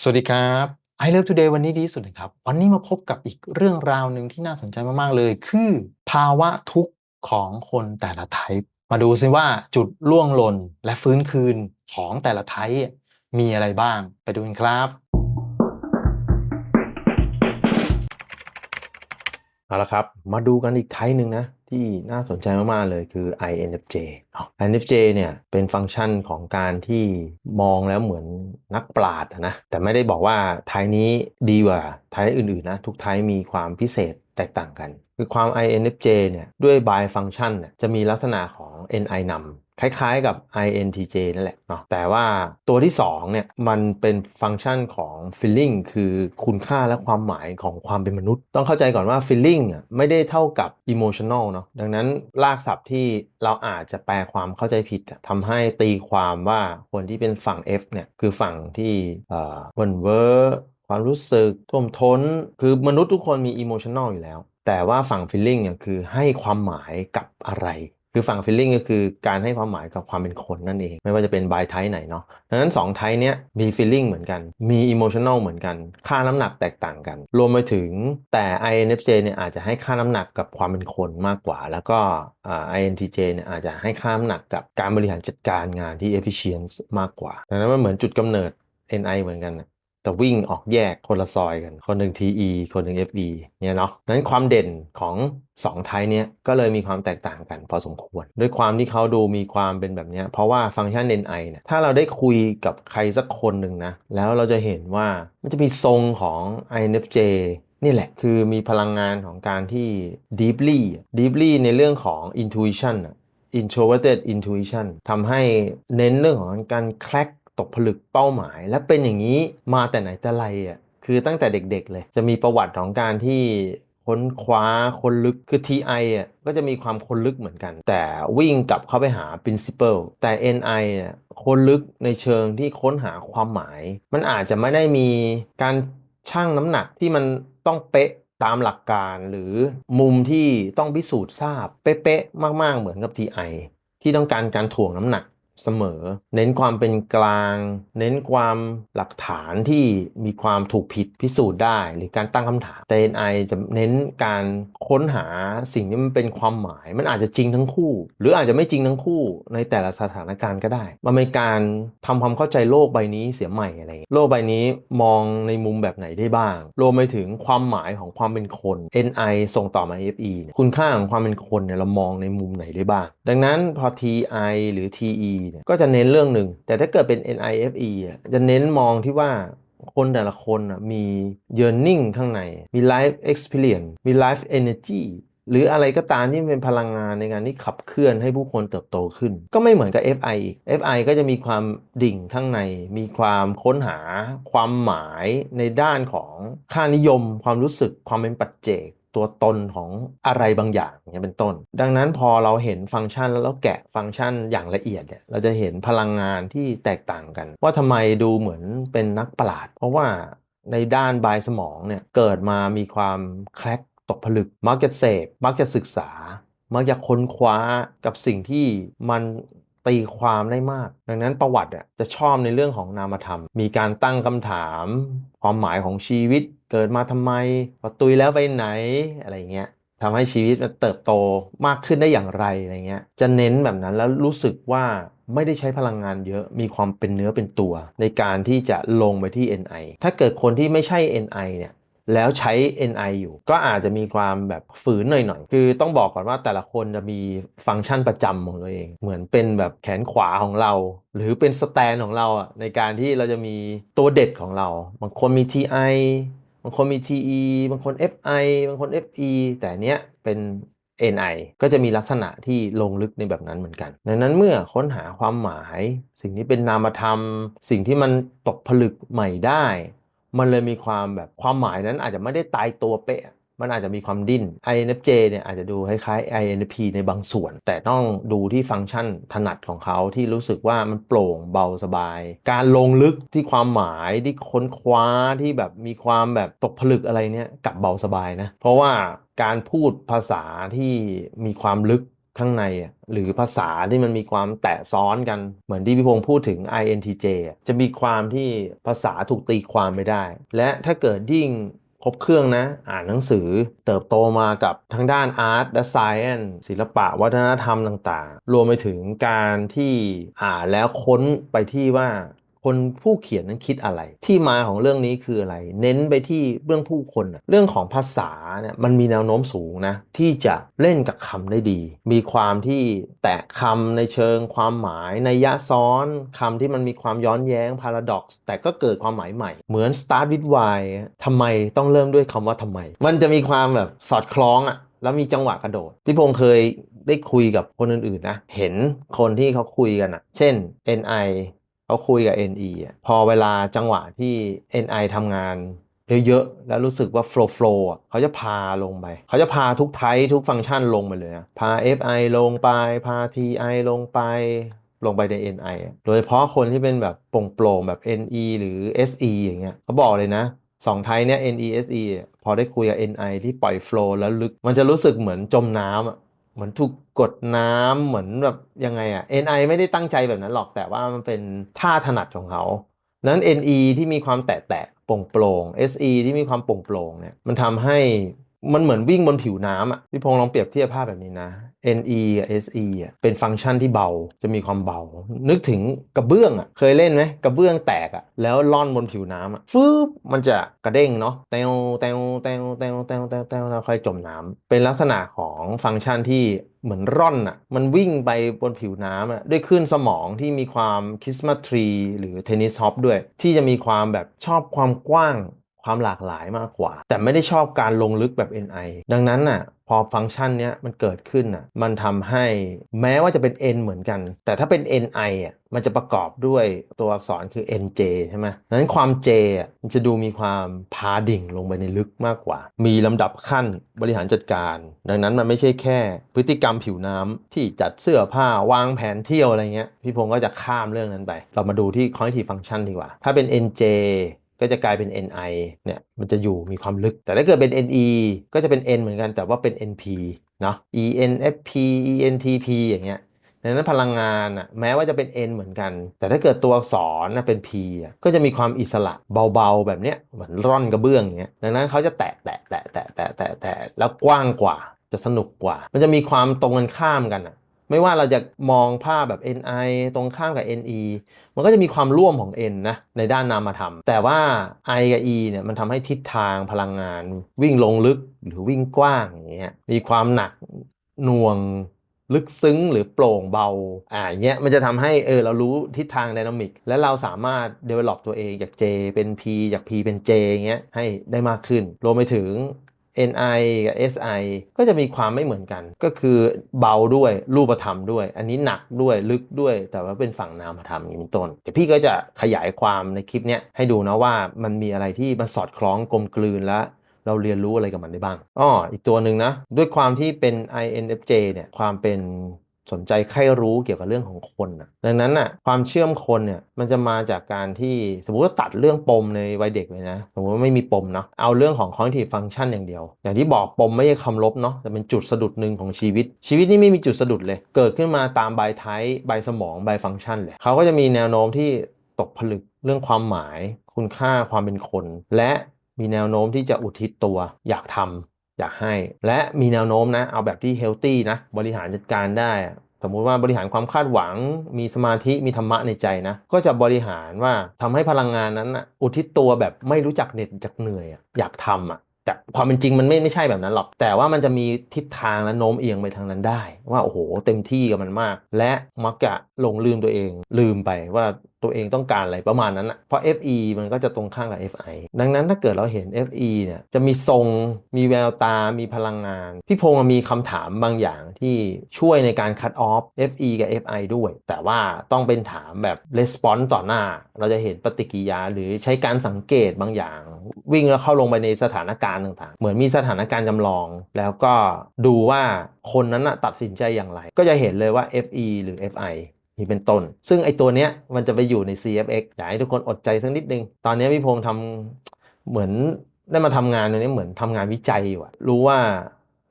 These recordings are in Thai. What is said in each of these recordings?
สวัสดีครับ I Love Today วันนี้ดีที่สุดนะครับ วันนี้มาพบกับอีกเรื่องราวหนึ่งที่น่าสนใจมาก ๆ เลย คือภาวะทุกข์ของคนแต่ละไทป์มาดูซิว่าจุดล่วงหล่นและฟื้นคืนของแต่ละไทป์มีอะไรบ้าง ไปดูกันครับเอาละครับ มาดูกันอีกไทป์หนึ่งนะ ที่น่าสนใจมาก ๆ เลยคือ INFJ INFJ เนี่ยเป็นฟังก์ชันของการที่มองแล้วเหมือนนักปราชญ์นะ แต่ไม่ได้บอกว่าไทยนี้ดีกว่าไทยอื่น ๆ นะ ทุกไทยมีความพิเศษแตกต่างกัน คือความ INFJ เนี่ยด้วย by function เนี่ยจะมีลักษณะของ NI นำ คล้ายๆกับ INTJ นั่นแหละเนาะแต่ว่าตัวที่2เนี่ยมันเป็นฟังก์ชันของ feeling คือคุณค่าและความหมายของความเป็นมนุษย์ ต้องเข้าใจก่อนว่า feeling อะไม่ได้เท่ากับ emotional เนาะดังนั้นลากศัพท์ที่เราอาจจะแปลความเข้าใจผิดทำให้ตีความว่าคนที่เป็นฝั่ง F เนี่ยคือฝั่งที่เอ่อเวิร์นเวอร์ความรู้สึกท่วมท้น คือมนุษย์ทุกคนมี emotional อยู่แล้ว แต่ว่าฝั่ง feeling เนี่ยคือให้ความหมายกับอะไร คือฝั่ง feeling ก็คือการให้ความหมายกับความเป็นคนนั่นเอง ไม่ว่าจะเป็น by type ไหนเนาะดังนั้น 2 type เนี้ยมี feeling เหมือนกัน มี emotional เหมือนกัน ค่าน้ำหนักแตกต่างกัน รวมไปถึงแต่ INFJ เนี่ยอาจจะให้ค่าน้ำหนักกับความเป็นคนมากกว่า แล้วก็ INTJ เนี่ยอาจจะให้ค่าน้ำหนักกับการบริหารจัดการงานที่ efficient มากกว่าดังนั้นมันเหมือนจุดกำเนิด NI เหมือนกันนะ แต่วิ่งออกแยกคนละซอยกัน คนหนึ่ง TE คนหนึ่ง FE เนี่ยเนาะนั้นความเด่นของ 2 ไทป์เนี้ยก็เลยมีความแตกต่างกันพอสมควร ด้วยความที่เขาดูมีความเป็นแบบนี้ เพราะว่าฟังก์ชัน NI เนี่ยถ้าเราได้คุยกับใครสักคนหนึ่งนะ แล้วเราจะเห็นว่ามันจะมีทรงของ INFJ นี่แหละ คือมีพลังงานของการที่ deeply deeply ในเรื่องของ intuition อะ introverted intuition ทำให้เน้นเรื่องของการแคลก ตกผลึกเป้าหมาย และเป็นอย่างนี้มาแต่ไหนแต่ไรอะคือตั้งแต่เด็กๆเลย จะมีประวัติของการที่ค้นคว้าคนลึกคือ TI อะก็จะมีความคนลึกเหมือนกัน แต่วิ่งกลับเข้าไปหา principle แต่ NI อะคนลึกในเชิงที่ค้นหาความหมาย มันอาจจะไม่ได้มีการชั่งน้ำหนักที่มันต้องเป๊ะตามหลักการหรือมุมที่ต้องพิสูจน์ทราบเป๊ะๆมากๆเหมือนกับ TI ที่ต้องการการถ่วงน้ำหนัก เสมอ เน้นความเป็นกลาง เน้นความหลักฐานที่มีความถูกผิดพิสูจน์ได้ หรือการตั้งคำถามแต่ NI จะเน้นการค้นหาสิ่งที่มันเป็นความหมาย มันอาจจะจริงทั้งคู่ หรืออาจจะไม่จริงทั้งคู่ในแต่ละสถานการณ์ก็ได้ มันเป็นการทำความเข้าใจโลกใบนี้เสียใหม่อะไร โลกใบนี้มองในมุมแบบไหนได้บ้าง รวมไปถึงความหมายของความเป็นคน NI ส่งต่อมา FE เนี่ยคุณค่าของความเป็นคนเนี่ยเรามองในมุมไหนได้บ้าง ดังนั้นพอ TI หรือ TE เนี่ยก็จะเน้นเรื่องหนึ่ง แต่ถ้าเกิดเป็น NIFE อะจะเน้นมองที่ว่าคนแต่ละคนมี yearning ข้างใน มี life experience มี life energy หรืออะไรก็ตามที่เป็นพลังงานในการที่ขับเคลื่อนให้ผู้คนเติบโตขึ้น ก็ไม่เหมือนกับ FI FI ก็จะมีความดิ่งข้างใน มีความค้นหา ความหมายในด้านของค่านิยม ความรู้สึกความเป็นปัจเจก ตัวตนของอะไรบางอย่างอย่างเงี้ยเป็นต้น ดังนั้นพอเราเห็นฟังก์ชันแล้วเราแกะฟังก์ชันอย่างละเอียดเนี่ยเราจะเห็นพลังงานที่แตกต่างกัน ว่าทำไมดูเหมือนเป็นนักประหลาด เพราะว่าในด้านบายสมองเนี่ยเกิดมามีความแคลกตกผลึก มักจะเสพมักจะศึกษา มักจะค้นคว้ากับสิ่งที่มัน ตีความได้มาก ดังนั้นประวัติจะชอบในเรื่องของนามธรรม มีการตั้งคำถาม ความหมายของชีวิตเกิดมาทำไมพอตุยแล้วไปไหนอะไรเงี้ยทำให้ชีวิตมันเติบโตมากขึ้นได้อย่างไรอะไรเงี้ย จะเน้นแบบนั้นแล้วรู้สึกว่าไม่ได้ใช้พลังงานเยอะ มีความเป็นเนื้อเป็นตัว ในการที่จะลงไปที่ NI ถ้าเกิดคนที่ไม่ใช่ NI เนี่ย แล้วใช้ NI อยู่ ก็อาจจะมีความแบบฝืนหน่อยๆ คือต้องบอกก่อนว่าแต่ละคนจะมีฟังก์ชันประจำของตัวเอง เหมือนเป็นแบบแขนขวาของเรา หรือเป็นสแตนของเราอะในการที่เราจะมีตัวเด็ดของเรา บางคนมี TI บางคนมี TE บางคน FI บางคน FE แต่เนี้ยเป็น NI ก็จะมีลักษณะที่ลงลึกในแบบนั้นเหมือนกัน ดังนั้นเมื่อค้นหาความหมาย สิ่งที่เป็นนามธรรม สิ่งที่มันตกผลึกใหม่ได้ มันเลยมีความแบบความหมายนั้นอาจจะไม่ได้ตายตัวเป๊ะ มันอาจจะมีความดิ้น INFJ เนี่ยอาจจะดูคล้ายๆ INFP ในบางส่วน แต่ต้องดูที่ฟังก์ชันถนัดของเขาที่รู้สึกว่ามันโปร่งเบาสบาย การลงลึกที่ความหมายที่ค้นคว้าที่แบบมีความแบบตกผลึกอะไรเนี่ยกับเบาสบายนะ เพราะว่าการพูดภาษาที่มีความลึก ข้างในอะหรือภาษาที่มันมีความแตะซ้อนกันเหมือนที่พี่พงศ์พูดถึง INTJ อะจะมีความที่ภาษาถูกตีความไม่ได้ และถ้าเกิดยิ่งครบเครื่องนะ อ่านหนังสือเติบโตมากับทั้งด้านอาร์ตและไซเอนศิลปะวัฒนธรรมต่างๆ รวมไปถึงการที่อ่านแล้วค้นไปที่ว่า คนผู้เขียนนั้นคิดอะไร ที่มาของเรื่องนี้คืออะไร เน้นไปที่เรื่องผู้คนน่ะเรื่องของภาษาเนี่ยมันมีแนวโน้มสูงนะที่จะเล่นกับคำได้ดี มีความที่แตะคำในเชิงความหมายในยะซ้อนคำที่มันมีความย้อนแย้ง paradox แต่ก็เกิดความหมายใหม่ เหมือน start with why ทำไมต้องเริ่มด้วยคำว่าทำไม มันจะมีความแบบสอดคล้องอะแล้วมีจังหวะกระโดด พี่พงษ์เคยได้คุยกับคนอื่นๆนะ เห็นคนที่เขาคุยกันอะเช่น NI เขาคุยกับ NE อะพอเวลาจังหวะที่ NI ทำงานเยอะๆแล้วรู้สึกว่า flow flow อะเขาจะพาลงไป เขาจะพาทุกไททุกฟังก์ชันลงไปเลยอะพา FI ลงไป พา TI ลงไป ลงไปใน NI อะโดยเฉพาะคนที่เป็นแบบโปร่งๆแบบ NE หรือ SE อย่างเงี้ยเขาบอกเลยนะสองไทป์เนี้ย NE SE อะพอได้คุยกับ NI ที่ปล่อย flow แล้วลึก มันจะรู้สึกเหมือนจมน้ำ เหมือนถูกกดน้ำเหมือนแบบยังไงอะ NI ไม่ได้ตั้งใจแบบนั้นหรอกแต่ว่ามันเป็นท่าถนัดของเขานั้น NE ที่มีความแตะแตะโปร่งโปร่ง SE ที่มีความโปร่งโปร่งเนี่ยมันทำให้ มันเหมือนวิ่งบนผิวน้ำอะพี่พงษ์ลองเปรียบเทียบภาพแบบนี้นะ NE กับ SE อะเป็นฟังก์ชันที่เบาจะมีความเบา นึกถึงกระเบื้องอะเคยเล่นไหมกระเบื้องแตกอะแล้วล่อนบนผิวน้ำอะฟึบมันจะกระเด้งเนาะแตวแตวแตวแตวแตวแตวแตวแล้วค่อยจมน้ำเป็นลักษณะของฟังก์ชันที่เหมือนร่อนอะมันวิ่งไปบนผิวน้ำอะด้วยคลื่นสมองที่มีความคิสมาทรีหรือเทนนิสฮอปด้วย ที่จะมีความแบบชอบความกว้าง ความหลากหลายมากกว่า แต่ไม่ได้ชอบการลงลึกแบบ NI ดังนั้นน่ะพอฟังก์ชันเนี้ยมันเกิดขึ้นน่ะมันทำให้แม้ว่าจะเป็น N เหมือนกัน แต่ถ้าเป็น NI อะมันจะประกอบด้วยตัวอักษรคือ NJ ใช่ไหมดังนั้นความ J อะมันจะดูมีความพาดิ่งลงไปในลึกมากกว่า มีลำดับขั้นบริหารจัดการ ดังนั้นมันไม่ใช่แค่พฤติกรรมผิวน้ำที่จัดเสื้อผ้าวางแผนเที่ยวอะไรเงี้ยพี่พงศ์ก็จะข้ามเรื่องนั้นไป เรามาดูที่ cognitive function ดีกว่า ถ้าเป็น NJ ก็จะกลายเป็น NI เนี่ยมันจะอยู่มีความลึก แต่ถ้าเกิดเป็น NE ก็จะเป็น N เหมือนกันแต่ว่าเป็น NP เนาะ ENFP ENTP อย่างเงี้ยดังนั้นพลังงานอะแม้ว่าจะเป็น N เหมือนกัน แต่ถ้าเกิดตัวอักษรนะเป็น P อะก็จะมีความอิสระเบาๆแบบเนี้ยเหมือนร่อนกระเบื้องอย่างเงี้ยดังนั้นเขาจะแตะแตะแตะแตะแตะแตะแตะแล้วกว้างกว่าจะสนุกกว่า มันจะมีความตรงกันข้ามกันอะ ไม่ว่าเราจะมองภาพแบบ NI ตรงข้ามกับ NE มันก็จะมีความร่วมของ N นะในด้านนามธรรม แต่ว่า I กับ E เนี่ยมันทำให้ทิศทางพลังงาน วิ่งลงลึกหรือวิ่งกว้างอย่างเงี้ยมีความหนักหน่วงลึกซึ้งหรือโปร่งเบา อ่าอย่างเงี้ยมันจะทำให้เออเรารู้ทิศทางไดนามิก และเราสามารถ develop ตัวเองจาก J เป็น P จาก P เป็น J อย่างเงี้ยให้ได้มากขึ้นรวมไปถึง NI กับ SI ก็จะมีความไม่เหมือนกัน ก็คือเบาด้วยรูปธรรมด้วย อันนี้หนักด้วยลึกด้วย แต่ว่าเป็นฝั่งนามธรรมอย่างนี้เป็นต้น เดี๋ยวพี่ก็จะขยายความในคลิปเนี้ยให้ดูนะว่ามันมีอะไรที่มันสอดคล้องกลมกลืนและเราเรียนรู้อะไรกับมันได้บ้าง อ้อ อีกตัวหนึ่งนะ ด้วยความที่เป็น INFJ เนี่ย ความเป็น สนใจใครรู้เกี่ยวกับเรื่องของคนนะดังนั้นน่ะความเชื่อมคนเนี่ยมันจะมาจากการที่สมมุติว่าตัดเรื่องปมในวัยเด็กเลยนะสมมติว่าไม่มีปมเนาะเอาเรื่องของ cognitive function อย่างเดียว อย่างที่บอกปมไม่ใช่คำลบเนาะแต่เป็นจุดสะดุดหนึ่งของชีวิต ชีวิตนี่ไม่มีจุดสะดุดเลย เกิดขึ้นมาตามใบไทใบสมองใบฟังก์ชันเลยเขาก็จะมีแนวโน้มที่ตกผลึกเรื่องความหมาย คุณค่าความเป็นคน และมีแนวโน้มที่จะอุทิศตัวอยากทำ อยากให้ และมีแนวโน้มนะ เอาแบบที่เฮลตี้นะ บริหารจัดการได้ สมมุติว่าบริหารความคาดหวัง มีสมาธิมีธรรมะในใจนะ ก็จะบริหารว่าทำให้พลังงานนั้นนะอุทิศตัวแบบไม่รู้จักเหน็ดจากเหนื่อยอยากทำอะแต่ความเป็นจริงมันไม่ไม่ใช่แบบนั้นหรอก แต่ว่ามันจะมีทิศทางและโน้มเอียงไปทางนั้นได้ ว่าโอ้โหเต็มที่กับมันมาก และมักจะหลงลืมตัวเอง ลืมไปว่าตัวเองต้องการอะไรประมาณนั้นนะเพราะ FE มันก็จะตรงข้ามกับ FI ดังนั้นถ้าเกิดเราเห็น FE เนี่ยจะมีทรงมีแววตา มีพลังงาน พี่พงศ์มีคำถามบางอย่างที่ช่วยในการคัดออฟ FE กับ FI ด้วย แต่ว่าต้องเป็นถามแบบ response ต่อหน้า เราจะเห็นปฏิกิริยาหรือใช้การสังเกตบางอย่าง วิ่งแล้วเข้าลงไปในสถานการณ์ต่างๆ เหมือนมีสถานการณ์จำลอง แล้วก็ดูว่าคนนั้นนะตัดสินใจอย่างไร ก็จะเห็นเลยว่า FE หรือ FI นี่เป็นต้น ซึ่งไอตัวเนี้ยมันจะไปอยู่ใน CFX อยากให้ทุกคนอดใจสักนิดนึง ตอนนี้พี่พงษ์ทำเหมือนได้มาทำงานตรงนี้เหมือนทำงานวิจัยอยู่อะรู้ว่า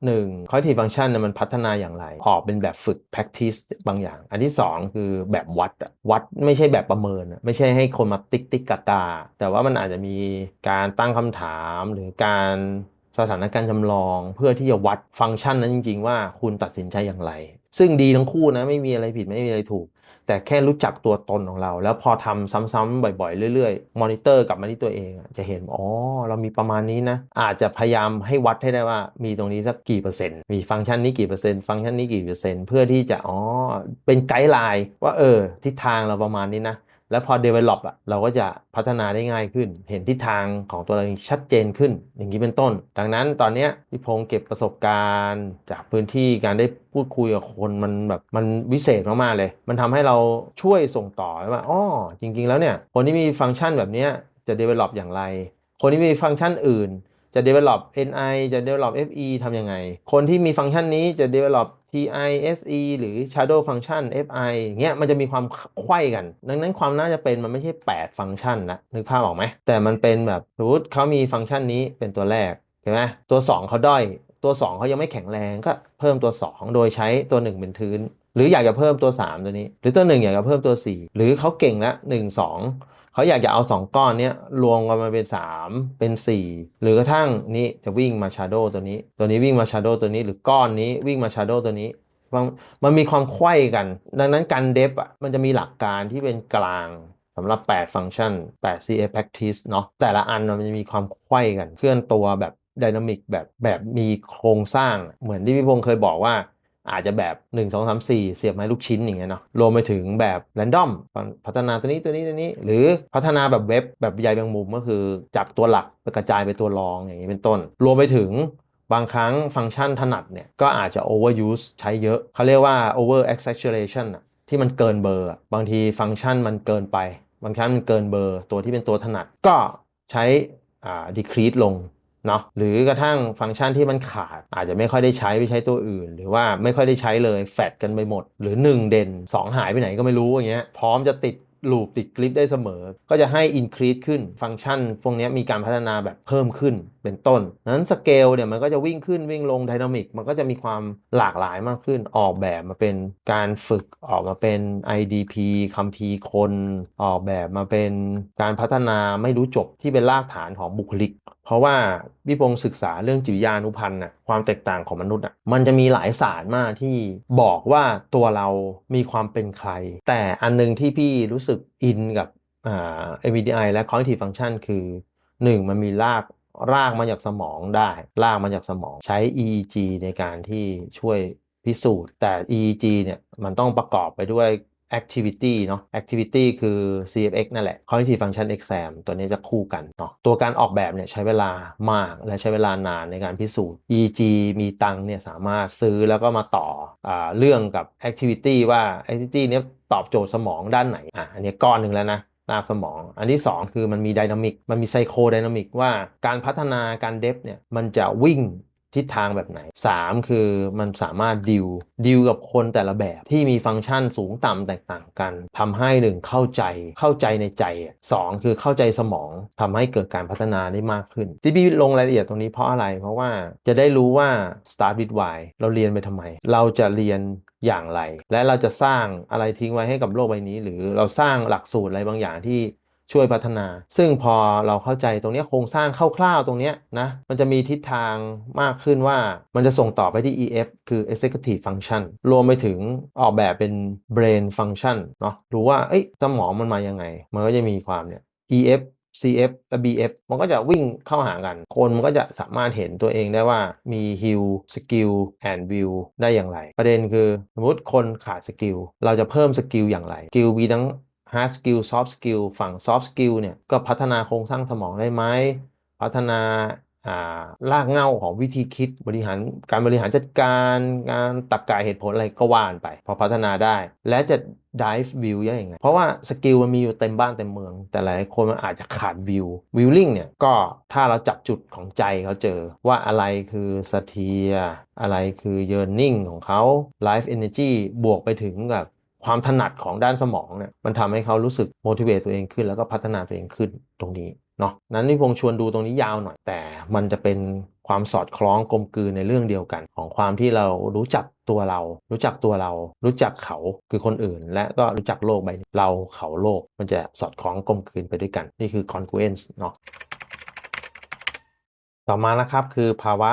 1 cognitive function เนี่ยมันพัฒนาอย่างไร ออกเป็นแบบฝึก practice บางอย่าง อันที่ 2 คือแบบวัด วัดไม่ใช่แบบประเมินอะไม่ใช่ให้คนมาติ๊กติ๊กกากาแต่ว่ามันอาจจะมีการตั้งคำถามหรือการ สถานการณ์จำลองเพื่อที่จะวัดฟังก์ชันนั้นจริง ๆ ว่าคุณตัดสินใจอย่างไร ซึ่งดีทั้งคู่นะไม่มีอะไรผิดไม่มีอะไรถูก แต่แค่รู้จักตัวตนของเรา แล้วพอทำซ้ำๆบ่อยๆ เรื่อยๆ มอนิเตอร์กลับมาที่ตัวเองจะเห็นอ๋อเรามีประมาณนี้นะ อาจจะพยายามให้วัดให้ได้ว่ามีตรงนี้สักกี่เปอร์เซ็นต์มีฟังก์ชันนี้กี่เปอร์เซ็นต์ฟังก์ชันนี้กี่เปอร์เซ็นต์เพื่อที่จะอ๋อเป็นไกด์ไลน์ว่าเออทิศทางเราประมาณนี้นะ แล้วพอ develop อะเราก็จะพัฒนาได้ง่ายขึ้น เห็นทิศทางของตัวเราเองชัดเจนขึ้น อย่างนี้เป็นต้น ดังนั้นตอนนี้พี่พงษ์เก็บประสบการณ์ จากพื้นที่การได้พูดคุยกับคนมันแบบมันวิเศษมากๆเลย มันทำให้เราช่วยส่งต่อว่าอ๋อจริง ๆ แล้วเนี่ยคนที่มีฟังก์ชันแบบนี้จะ develop อย่างไร คนที่มีฟังก์ชันอื่นจะ develop NI จะ develop FE ทำยังไง คนที่มีฟังก์ชันนี้จะ develop TI SE หรือ shadow function FI อย่างเงี้ยมันจะมีความไขว้กัน ดังนั้นความน่าจะเป็นมันไม่ใช่ 8 ฟังก์ชันละนึกภาพออกไหม แต่มันเป็นแบบสมมติเขามีฟังก์ชันนี้เป็นตัวแรกเห็นไหมตัว 2เขาด้อย ตัว 2เขายังไม่แข็งแรงก็เพิ่มตัว 2 โดยใช้ตัว 1 เป็นทื้น หรืออยากจะเพิ่มตัว 3 ตัวนี้ หรือตัว 1 อยากจะเพิ่มตัว 4 หรือเขาเก่งละ1 2 เขาอยากจะเอา 2 ก้อนนี้รวมกันมาเป็น 3 เป็น 4 หรือกระทั่งนี้จะวิ่งมา Shadow ตัวนี้ ตัวนี้วิ่งมา Shadow ตัวนี้หรือก้อนนี้วิ่งมา Shadow ตัวนี้มันมันมีความไขว้กัน ดังนั้นการเดฟอะมันจะมีหลักการที่เป็นกลางสำหรับ 8 ฟังก์ชัน 8 CA practice เนาะแต่ละอันมันจะมีความไขว้กัน เคลื่อนตัวแบบดินามิกแบบแบบมีโครงสร้างเหมือนที่พี่พงษ์เคยบอกว่า อาจจะแบบ 1 2 3 4 เสียบไม้ลูกชิ้นอย่างเงี้ยเนาะรวมไปถึงแบบแรนดอมพัฒนาตัวนี้ตัวนี้ตัวนี้ หรือพัฒนาแบบเว็บแบบใยแมงมุมก็คือจับตัวหลักไปกระจายไปตัวรองอย่างนี้เป็นต้น รวมไปถึงบางครั้งฟังก์ชันถนัดเนี่ยก็อาจจะ overuse ใช้เยอะ เขาเรียกว่า over exaggeration อะที่มันเกินเบอร์บางทีฟังก์ชันมันเกินไป บางครั้งมันเกินเบอร์ตัวที่เป็นตัวถนัดก็ใช้อ่า decrease ลง เนาะหรือกระทั่งฟังก์ชันที่มันขาด อาจจะไม่ค่อยได้ใช้ไปใช้ตัวอื่น หรือว่าไม่ค่อยได้ใช้เลยแฟดกันไปหมด หรือ 1 เด่น 2 หายไปไหนก็ไม่รู้อย่างเงี้ยพร้อมจะติดลูปติดคลิปได้เสมอ ก็จะให้ increase ขึ้น ฟังก์ชัน พวกนี้มีการพัฒนาแบบเพิ่มขึ้นเป็นต้น นั้นสเกลเนี่ยมันก็จะวิ่งขึ้นวิ่งลงไดนามิก มันก็จะมีความหลากหลายมากขึ้น ออกแบบมาเป็นการฝึก ออกมาเป็น IDP คัมภีร์คน ออกแบบมาเป็นการพัฒนาไม่รู้จบที่เป็นรากฐานของบุคลิก เพราะว่าพี่พงศ์ศึกษาเรื่องจิตวิทยานุพันธ์น่ะความแตกต่างของมนุษย์อะมันจะมีหลายศาสตร์มากที่บอกว่าตัวเรามีความเป็นใคร แต่อันหนึงที่พี่รู้สึกอินกับอ่า MBTI และ Cognitive Function คือ 1 มันมีรากรากมาจากสมองได้รากมาจากสมองใช้ EEG ในการที่ช่วยพิสูจน์ แต่ EEG เนี่ยมันต้องประกอบไปด้วย activity เนาะ activity คือ CFX นั่นแหละ cognitive function exam ตัวนี้จะคู่กันเนาะตัวการออกแบบเนี่ยใช้เวลามากและใช้เวลานานในการพิสูจน์ eg มีตังเนี่ยสามารถซื้อแล้วก็มาต่ออเรื่องกับ activity ว่า activity เนี้ยตอบโจทย์สมองด้านไหนอะอันนี้ก้อนหนึ่งแล้วนะหน้าสมอง อันที่ 2 คือมันมีไดนามิก มันมีไซโคไดนามิกว่าการพัฒนาการเดฟเนี่ยมันจะวิ่ง ทิศทางแบบไหน 3 คือมันสามารถดิวดิวกับคนแต่ละแบบที่มีฟังก์ชันสูงต่ำแตกต่างกันทำให้หนึ่งเข้าใจเข้าใจในใจอะสองคือเข้าใจสมองทำให้เกิดการพัฒนาได้มากขึ้น ที่พี่ลงรายละเอียดตรงนี้เพราะอะไร เพราะว่าจะได้รู้ว่า start with why เราเรียนไปทำไม เราจะเรียนอย่างไร และเราจะสร้างอะไรทิ้งไว้ให้กับโลกใบนี้ หรือเราสร้างหลักสูตรอะไรบางอย่างที่ ช่วยพัฒนา ซึ่งพอเราเข้าใจตรงนี้โครงสร้างคร่าวๆตรงนี้นะมันจะมีทิศทางมากขึ้นว่ามันจะส่งต่อไปที่ EF คือ Executive Function รวมไปถึงออกแบบเป็น Brain Function เนาะรู้ว่าเอ้ยสมองมันมายังไง มันก็จะมีความเนี่ย EF CF และ BF มันก็จะวิ่งเข้าหากัน คนมันก็จะสามารถเห็นตัวเองได้ว่ามี Heal Skill and View ได้อย่างไร ประเด็นคือ สมมติคนขาดสกิลเราจะเพิ่มสกิลอย่างไรสกิลมีทั้ง hard skill soft skill ฝั่ง soft skill เนี่ยก็พัฒนาโครงสร้างสมองได้ไหม พัฒนาอ่ากเงาของวิธีคิดบริหารการบริหารจัดการการตักกายเหตุผลอะไรก็ว่านไป พอพัฒนาได้ และจะ dive view ยังไงเพราะว่าสกิลมันมีอยู่เต็มบ้านเต็มเมือง แต่หลายคนมันอาจจะขาด view viewing เนี่ยก็ถ้าเราจับจุดของใจเขาเจอว่าอะไรคือสเทียอะไรคือ yearning ของเขา life energy บวกไปถึงกับ ความถนัดของด้านสมองเนี่ยมันทำให้เขารู้สึก motivate ตัวเองขึ้น แล้วก็พัฒนาตัวเองขึ้นตรงนี้เนาะนั้นนี่พงชวนดูตรงนี้ยาวหน่อย แต่มันจะเป็นความสอดคล้องกลมกลืนในเรื่องเดียวกัน ของความที่เรารู้จักตัวเรา รู้จักตัวเรา รู้จักเขาคือคนอื่น และก็รู้จักโลกใบนี้เราเขาโลกมันจะสอดคล้องกลมกลืนไปด้วยกัน นี่คือ congruence เนาะต่อมานะครับคือภาวะ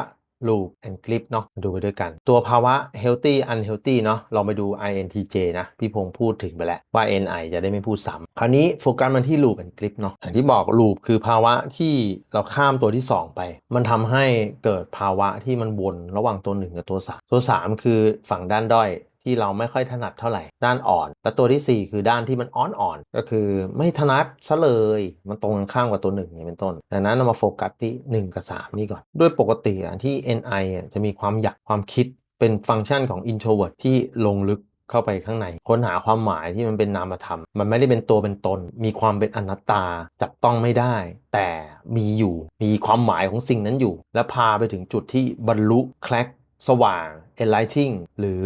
loop and clip เนาะมาดูไปด้วยกัน ตัวภาวะ healthy unhealthy เนาะเราไปดู INTJ นะ พี่พงษ์พูดถึงไปแล้วว่า NI จะได้ไม่พูดซ้ำคราวนี้โฟกัสมันที่ loop and clip เนาะอย่างที่บอก loop คือภาวะที่เราข้ามตัวที่ 2 ไป มันทำให้เกิดภาวะที่มันวนระหว่างตัว 1 กับตัว 3 ตัว 3 คือฝั่งด้านด้อย ที่เราไม่ค่อยถนัดเท่าไหร่ ด้านอ่อน และตัวทีสี่ 4 คือด้านที่มันอ่อนอ่อนก็คือไม่ถนัดซะเลยมันตรงกันข้ามกับตัวหนึ่งนี่เป็นต้น ดังนั้นเรามาโฟกัสที่ 1 กับ 3 นี่ก่อนด้วยปกติอะที่ NI อะจะมีความอยากความคิดเป็นฟังก์ชันของ introvert ที่ลงลึกเข้าไปข้างใน ค้นหาความหมายที่มันเป็นนามธรรม มันไม่ได้เป็นตัวเป็นตน มีความเป็นอนัตตาจับต้องไม่ได้ แต่มีอยู่มีความหมายของสิ่งนั้นอยู่ และพาไปถึงจุดที่บรรลุแคลกสว่าง enlightening หรือ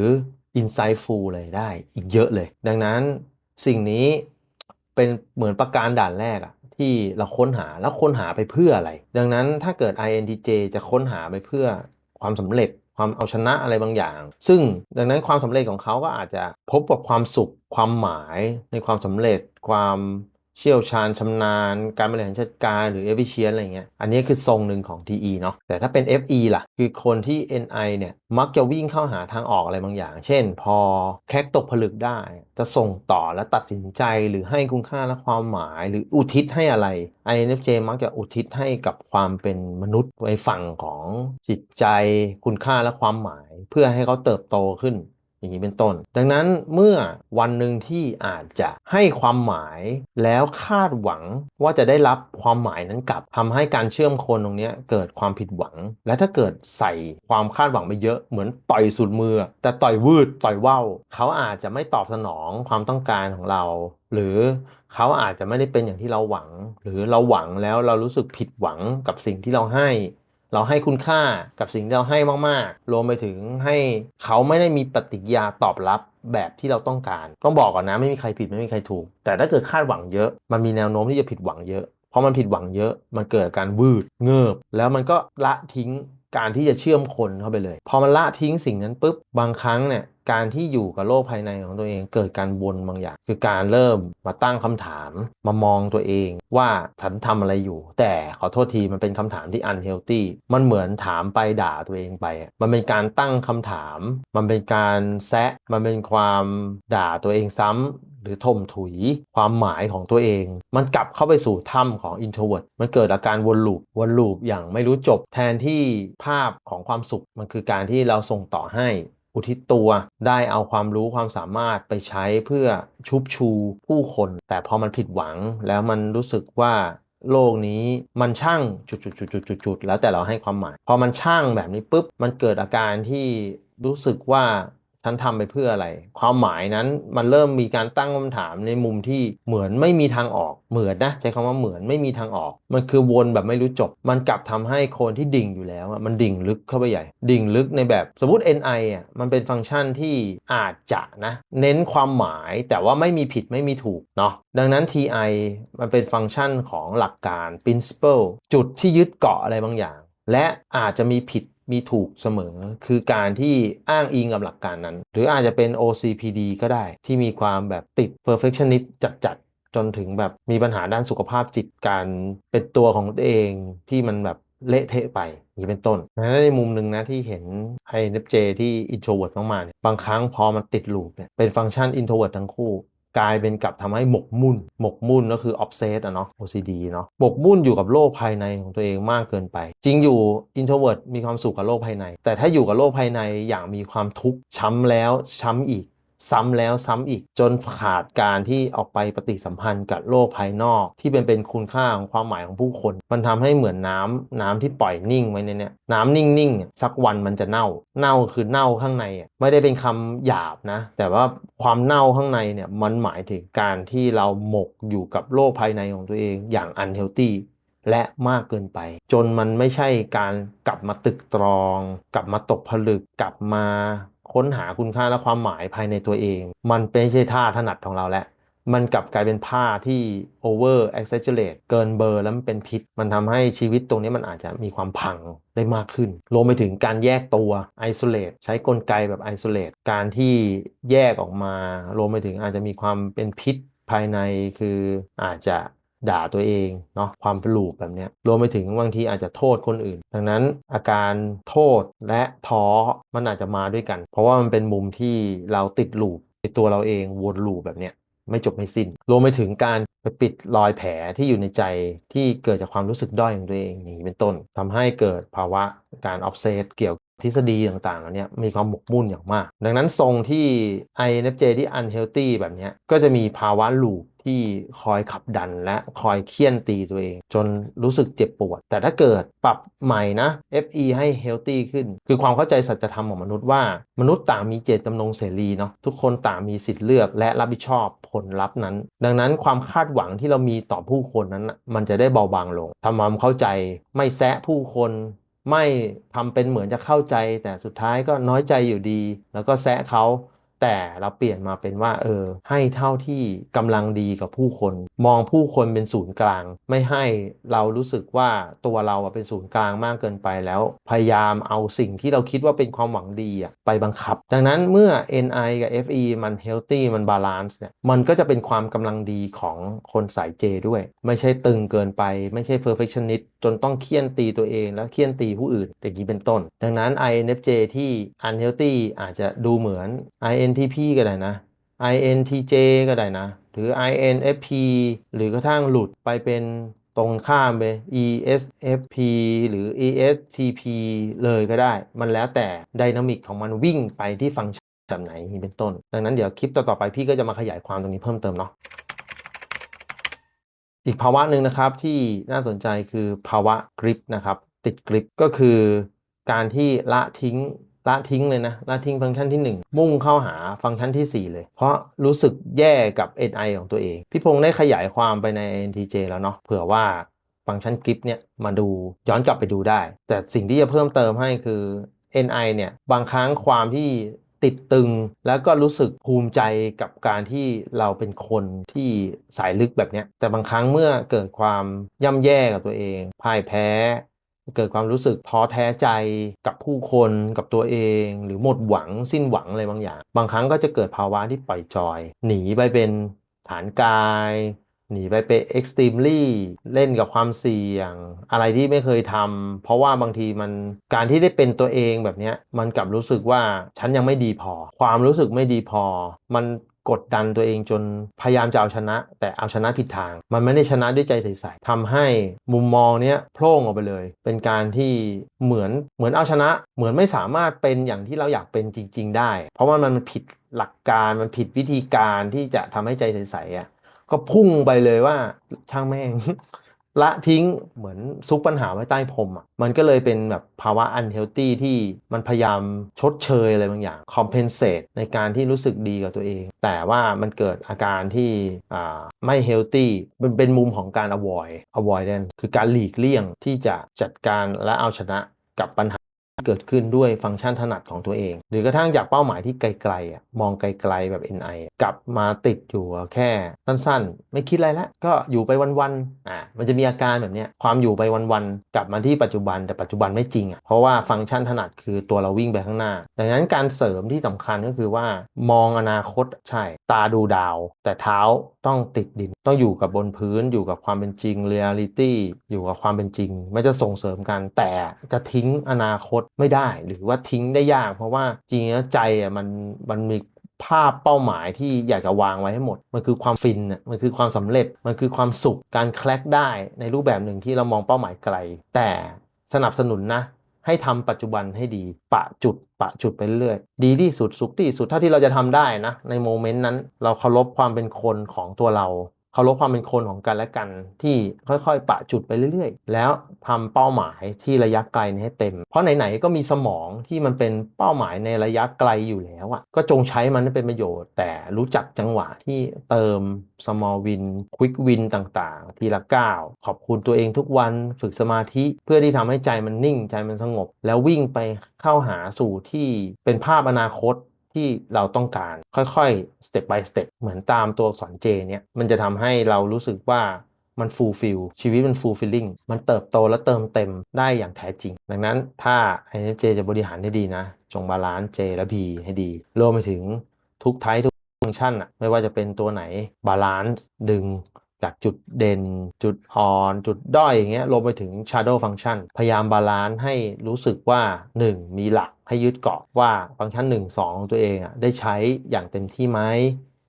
insightful เลยได้อีกเยอะเลย ดังนั้นสิ่งนี้เป็นเหมือนประการด่านแรกอะที่เราค้นหาแล้วค้นหาไปเพื่ออะไร ดังนั้นถ้าเกิด INTJ จะค้นหาไปเพื่อความสำเร็จความเอาชนะอะไรบางอย่าง ซึ่งดังนั้นความสำเร็จของเขาก็อาจจะพบกับความสุข ความหมายในความสำเร็จ ความ เชี่ยวชาญชำนาญ การบริหารจัดการหรือ efficient อะไรเงี้ย อันนี้คือทรงหนึ่งของ TE เนาะ แต่ถ้าเป็น FE ล่ะ คือคนที่ NI เนี่ย มักจะวิ่งเข้าหาทางออกอะไรบางอย่าง เช่น พอแคกตกผลึกได้ จะส่งต่อและตัดสินใจหรือให้คุณค่าและความหมาย หรืออุทิศให้อะไร INFJ มักจะอุทิศให้กับความเป็นมนุษย์ในฝั่งของจิตใจ คุณค่าและความหมาย เพื่อให้เขาเติบโตขึ้น อย่างนี้เป็นต้น ดังนั้นเมื่อวันหนึ่งที่อาจจะให้ความหมายแล้วคาดหวังว่าจะได้รับความหมายนั้นกลับทำให้การเชื่อมคนตรงนี้เกิดความผิดหวัง และถ้าเกิดใส่ความคาดหวังไปเยอะเหมือนต่อยสุดมือ แต่ต่อยวืดต่อยว่าวเขาอาจจะไม่ตอบสนองความต้องการของเรา หรือเขาอาจจะไม่ได้เป็นอย่างที่เราหวัง หรือเราหวังแล้วเรารู้สึกผิดหวังกับสิ่งที่เราให้ เราให้คุณค่ากับสิ่งที่เราให้มากๆ รวมไปถึงให้เขาไม่ได้มีปฏิกิริยาตอบรับแบบที่เราต้องการ ต้องบอกก่อนนะไม่มีใครผิดไม่มีใครถูก แต่ถ้าเกิดคาดหวังเยอะ มันมีแนวโน้มที่จะผิดหวังเยอะ เพราะมันผิดหวังเยอะ มันเกิดการวืดเงิบแล้วมันก็ละทิ้งการที่จะเชื่อมคนเข้าไปเลย พอมันละทิ้งสิ่งนั้นปุ๊บบางครั้งเนี่ย การที่อยู่กับโลกภายในของตัวเองเกิดการวนบางอย่าง คือการเริ่มมาตั้งคำถามมามองตัวเองว่าฉันทำอะไรอยู่ แต่ขอโทษทีมันเป็นคำถามที่ unhealthy มันเหมือนถามไปด่าตัวเองไป มันเป็นการตั้งคำถาม มันเป็นการแซะมันเป็นความด่าตัวเองซ้ำหรือถมถุยความหมายของตัวเอง มันกลับเข้าไปสู่ถ้ำของ introvert มันเกิดอาการวนลูปวนลูปอย่างไม่รู้จบ แทนที่ภาพของความสุขมันคือการที่เราส่งต่อให้ อุทิศตัวได้เอาความรู้ความสามารถไปใช้เพื่อชุบชูผู้คน แต่พอมันผิดหวังแล้วมันรู้สึกว่าโลกนี้มันช่างจุดๆๆๆๆแล้วแต่เราให้ความหมาย พอมันช่างแบบนี้ปุ๊บมันเกิดอาการที่รู้สึกว่า ฉันทำไปเพื่ออะไร ความหมายนั้นมันเริ่มมีการตั้งคำถามในมุมที่เหมือนไม่มีทางออก เหมือนนะใช้คำว่าเหมือนไม่มีทางออก มันคือวนแบบไม่รู้จบ มันกลับทำให้คนที่ดิ่งอยู่แล้วมันดิ่งลึกเข้าไปใหญ่ ดิ่งลึกในแบบสมมติ NI อะมันเป็นฟังก์ชันที่อาจจะนะ เน้นความหมายแต่ว่าไม่มีผิดไม่มีถูกเนาะดังนั้น TI มันเป็นฟังก์ชันของหลักการ principle จุดที่ยึดเกาะอะไรบางอย่าง และอาจจะมีผิด มีถูกเสมอ คือการที่อ้างอิงกับหลักการนั้น หรืออาจจะเป็น OCPD ก็ได้ ที่มีความแบบติด perfectionist จัดๆ จนถึงแบบมีปัญหาด้านสุขภาพจิตการเป็นตัวของตัวเองที่มันแบบเละเทะไปอย่างนี้เป็นต้นและในมุมหนึ่งนะที่เห็น INFJ ที่ introvert มากๆเนี่ยบางครั้งพอมันติดลูปเนี่ยเป็นฟังก์ชัน introvert ทั้งคู่ กลายเป็นกลับทำให้หมกมุ่น หมกมุ่นก็คือ obsess อะเนาะ OCD เนาะหมกมุ่นอยู่กับโลกภายในของตัวเองมากเกินไป จริงอยู่ introvert มีความสุขกับโลกภายใน แต่ถ้าอยู่กับโลกภายในอย่างมีความทุกข์ช้ำแล้วช้ำอีก ซ้ำแล้วซ้ำอีกจนขาดการที่ออกไปปฏิสัมพันธ์กับโลกภายนอก ที่เป็นเป็นคุณค่าของความหมายของผู้คน มันทำให้เหมือนน้ำน้ำที่ปล่อยนิ่งไว้ในเนี้ยน้ำนิ่งๆอะสักวันมันจะเน่า เน่าคือเน่าข้างในอะไม่ได้เป็นคำหยาบนะ แต่ว่าความเน่าข้างในเนี่ยมันหมายถึงการที่เราหมกอยู่กับโลกภายในของตัวเองอย่าง unhealthy และมากเกินไป จนมันไม่ใช่การกลับมาตึกตรอง กลับมาตกผลึกกลับมา ค้นหาคุณค่าและความหมายภายในตัวเอง มันเป็นไม่ใช่ท่าถนัดของเราแล้วมันกลับกลายเป็นผ้าที่ over exaggerate เกินเบอร์แล้วมันเป็นพิษ มันทำให้ชีวิตตรงนี้มันอาจจะมีความพังได้มากขึ้นรวมไปถึงการแยกตัว isolate ใช้กลไกแบบ isolate การที่แยกออกมารวมไปถึงอาจจะมีความเป็นพิษภายในคืออาจจะ ด่าตัวเองเนาะความเป็นลูปแบบนี้รวมไปถึงบางทีอาจจะโทษคนอื่น ดังนั้นอาการโทษและท้อมันอาจจะมาด้วยกัน เพราะว่ามันเป็นมุมที่เราติดลูปในตัวเราเองวนลูปแบบเนี้ยไม่จบไม่สิ้น รวมไปถึงการไปปิดรอยแผลที่อยู่ในใจที่เกิดจากความรู้สึกด้อยของตัวเองอย่างนี้เป็นต้นทำให้เกิดภาวะการออฟเซตเกี่ยว ทฤษฎีต่างๆเหล่านี้มีความหมกมุ่นอย่างมาก ดังนั้นทรงที่ INFJ ที่ unhealthy แบบนี้ก็จะมีภาวะลูปที่คอยขับดันและคอยเคี่ยนตีตัวเอง จนรู้สึกเจ็บปวด แต่ถ้าเกิดปรับใหม่นะ FE ให้ healthy ขึ้น คือความเข้าใจสัจธรรมของมนุษย์ว่า มนุษย์ต่างมีเจตจำนงเสรีเนาะทุกคนต่างมีสิทธิ์เลือกและรับผิดชอบผลลัพธ์นั้น ดังนั้นความคาดหวังที่เรามีต่อผู้คนนั้น มันจะได้เบาบางลงทำความเข้าใจไม่แซะผู้คน ไม่ทำเป็นเหมือนจะเข้าใจแต่สุดท้ายก็น้อยใจอยู่ดี แล้วก็แซะเขา แต่เราเปลี่ยนมาเป็นว่า เออ ให้เท่าที่กำลังดีกับผู้คน มองผู้คนเป็นศูนย์กลาง ไม่ให้เรารู้สึกว่าตัวเราเป็นศูนย์กลางมากเกินไปแล้ว พยายามเอาสิ่งที่เราคิดว่าเป็นความหวังดีไปบังคับ ดังนั้นเมื่อ NI กับ FE มัน healthy มัน balance เนี่ยมันก็จะเป็นความกำลังดีของคนสาย J ด้วย ไม่ใช่ตึงเกินไป ไม่ใช่ perfectionist จนต้องเคี่ยนตีตัวเอง และเคี่ยนตีผู้อื่นอย่างนี้เป็นต้น ดังนั้น INFJ ที่ unhealthy อาจจะดูเหมือน INTP ก็ได้นะ INTJ ก็ได้นะ หรือ INFP หรือกระทั่งหลุดไปเป็นตรงข้ามไป ESFP หรือ ESTP เลยก็ได้ มันแล้วแต่ไดนามิกของมันวิ่งไปที่ฟังก์ชันแบบไหนนี้เป็นต้น ดังนั้นเดี๋ยวคลิปต่อๆไปพี่ก็จะมาขยายความตรงนี้เพิ่มเติมเนาะอีกภาวะหนึ่งนะครับที่น่าสนใจคือภาวะกริปนะครับ ติดกริปก็คือการที่ละทิ้ง ละทิ้งเลยนะละทิ้งฟังก์ชันที่ 1 มุ่งเข้าหาฟังก์ชันที่ 4 เลย เพราะรู้สึกแย่กับ NI ของตัวเอง พี่พงษ์ได้ขยายความไปใน NTJ แล้วเนาะเผื่อว่าฟังก์ชันกริปเนี่ยมาดูย้อนกลับไปดูได้ แต่สิ่งที่จะเพิ่มเติมให้คือ NI เนี่ยบางครั้งความที่ติดตึงแล้วก็รู้สึกภูมิใจกับการที่เราเป็นคนที่สายลึกแบบนี้แต่บางครั้งเมื่อเกิดความย่ำแย่กับตัวเองพ่ายแพ้ เกิดความรู้สึกท้อแท้ใจกับผู้คนกับตัวเอง หรือหมดหวังสิ้นหวังอะไรบางอย่าง บางครั้งก็จะเกิดภาวะที่ปล่อยจอย หนีไปเป็นฐานกาย หนีไปเป็น extremely เล่นกับความเสี่ยง อะไรที่ไม่เคยทำเพราะว่าบางทีมันการที่ได้เป็นตัวเองแบบนี้มันกลับรู้สึกว่าฉันยังไม่ดีพอ ความรู้สึกไม่ดีพอ มัน กดดันตัวเองจนพยายามจะเอาชนะ แต่เอาชนะผิดทาง มันไม่ได้ชนะด้วยใจใสๆทำให้มุมมองเนี้ยโพร่งออกไปเลย เป็นการที่เหมือนเหมือนเอาชนะ เหมือนไม่สามารถเป็นอย่างที่เราอยากเป็นจริง ๆ ได้ เพราะว่ามันผิดหลักการมันผิดวิธีการที่จะทำให้ใจใสๆอะก็พุ่งไปเลยว่าช่างแม่ง ละทิ้งเหมือนซุกปัญหาไว้ใต้พรมอะมันก็เลยเป็นแบบภาวะอันเฮลตี้ที่มันพยายามชดเชยอะไรบางอย่างคอมเพนเซตในการที่รู้สึกดีกับตัวเอง แต่ว่ามันเกิดอาการที่ไม่เฮลตี้มันเป็นมุมของการ avoid avoidance คือการหลีกเลี่ยงที่จะจัดการและเอาชนะกับปัญหา เกิดขึ้นด้วยฟังก์ชันถนัดของตัวเอง หรือกระทั่งจากเป้าหมายที่ไกลๆอะมองไกลๆแบบ NI กลับมาติดอยู่แค่สั้นๆ ไม่คิดอะไรละก็อยู่ไปวันๆอ่ามันจะมีอาการแบบเนี้ยความอยู่ไปวันๆกลับมาที่ปัจจุบันแต่ปัจจุบันไม่จริงอะเพราะว่าฟังก์ชันถนัดคือตัวเราวิ่งไปข้างหน้า ดังนั้นการเสริมที่สำคัญก็คือว่า มองอนาคตใช่ตาดูดาว แต่เท้าต้องติดดิน ต้องอยู่กับบนพื้นอยู่กับความเป็นจริงเรียลิตี้อยู่กับความเป็นจริงไม่จะส่งเสริมกันแต่จะทิ้งอนาคตไม่ได้ หรือว่าทิ้งได้ยาก เพราะว่าจริงๆแล้วใจอะมันมันมีภาพเป้าหมายที่อยากจะวางไว้ให้หมด มันคือความฟินอะมันคือความสำเร็จมันคือความสุขการแคลกได้ในรูปแบบหนึ่งที่เรามองเป้าหมายไกล แต่สนับสนุนนะให้ทำปัจจุบันให้ดี ปะจุด ปะจุดไปเรื่อยดีที่สุดสุขที่สุดเท่าที่เราจะทำได้นะ ในโมเมนต์นั้น เราเคารพความเป็นคนของตัวเรา เคารพความเป็นคนของกันและกันที่ค่อยๆ ปะจุดไปเรื่อยๆ แล้วทำเป้าหมายที่ระยะไกลนี้ให้เต็ม เพราะไหนๆก็มีสมองที่มันเป็นเป้าหมายในระยะไกลอยู่แล้วอะก็จงใช้มันให้เป็นประโยชน์ แต่รู้จักจังหวะที่เติม small win quick win ต่างๆ ทีละก้าวขอบคุณตัวเองทุกวันฝึกสมาธิเพื่อที่ทำให้ใจมันนิ่งใจมันสงบ แล้ววิ่งไปเข้าหาสู่ที่เป็นภาพอนาคต ที่เราต้องการ ค่อยๆ step by step เหมือนตามตัวอักษร J เนี่ย มันจะทำให้เรารู้สึกว่ามัน fulfill ชีวิตมัน fulfilling มันเติบโตและเติมเต็มได้อย่างแท้จริง ดังนั้นถ้า INFJ จะบริหารได้ดีนะ จงบาลานซ์ J และ B ให้ดี รวมไปถึงทุกไททุกฟังก์ชันอะไม่ว่าจะเป็นตัวไหนบาลานซ์ดึง จากจุดเด่น จุดอ่อน จุดด้อยอย่างเงี้ยรวมไปถึง shadow function พยายามบาลานซ์ให้รู้สึกว่า 1. มีหลักให้ยึดเกาะว่าฟังก์ชัน 1 2 ของตัวเองอะได้ใช้อย่างเต็มที่ไหม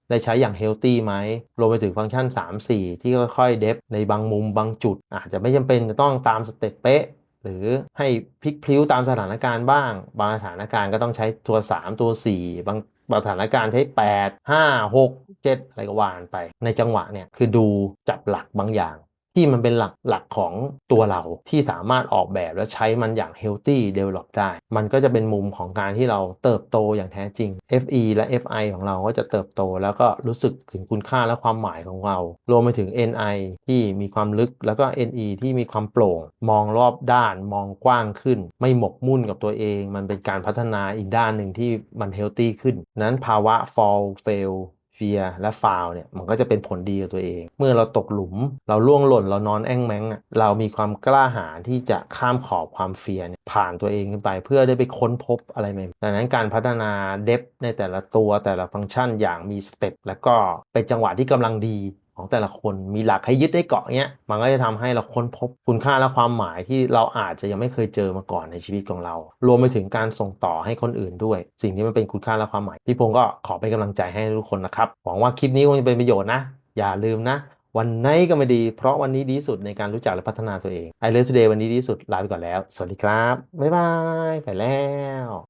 ได้ใช้อย่างเฮลตี้ไหมรวมไปถึงฟังก์ชัน 3 4 ที่ค่อยๆ เดฟในบางมุมบางจุด อาจจะไม่จำเป็นจะต้องตามสเต็ปเป๊ะ หรือให้พลิกพลิ้วตามสถานการณ์บ้าง บางสถานการณ์ก็ต้องใช้ตัว 3 ตัว 4 บาง สถานการณ์ใช้ 8 5 6 7 อะไรก็ว่านไป ในจังหวะเนี่ยคือดูจับหลักบางอย่าง ที่มันเป็นหลักหลักของตัวเราที่สามารถออกแบบและใช้มันอย่าง healthy develop ได้ มันก็จะเป็นมุมของการที่เราเติบโตอย่างแท้จริง FE และ FI ของเราก็จะเติบโตแล้วก็รู้สึกถึงคุณค่าและความหมายของเรา รวมไปถึง NI ที่มีความลึกแล้วก็ NE ที่มีความโปร่ง มองรอบด้านมองกว้างขึ้น ไม่หมกมุ่นกับตัวเอง มันเป็นการพัฒนาอีกด้านหนึ่งที่มันเฮลตี้ขึ้น นั้นภาวะ fall fail เฟียและฟาวเนี่ยมันก็จะเป็นผลดีกับตัวเอง เมื่อเราตกหลุม เราล่วงหล่นเรานอนแอ่งแมงอะเรามีความกล้าหาญที่จะข้ามขอบความเฟียเนี่ยผ่านตัวเองขึ้นไป เพื่อได้ไปค้นพบอะไรใหม่ดังนั้นการพัฒนาเดฟในแต่ละตัวแต่ละฟังก์ชันอย่างมีสเต็ปแล้วก็เป็นจังหวะที่กำลังดี ของแต่ละคนมีหลักให้ยึดได้เกาะเนี้ยมันก็จะทำให้เราค้นพบคุณค่าและความหมายที่เราอาจจะยังไม่เคยเจอมาก่อนในชีวิตของเรา รวมไปถึงการส่งต่อให้คนอื่นด้วย สิ่งที่มันเป็นคุณค่าและความหมายพี่พงศ์ก็ขอเป็นกำลังใจให้ทุกคนนะครับหวังว่าคลิปนี้คงจะเป็นประโยชน์นะ อย่าลืมนะ วันไหนก็ไม่ดี เพราะวันนี้ดีสุดในการรู้จักและพัฒนาตัวเอง I Love Today วันนี้ดีสุดลาไปก่อนแล้ว สวัสดีครับบ๊ายบายไปแล้ว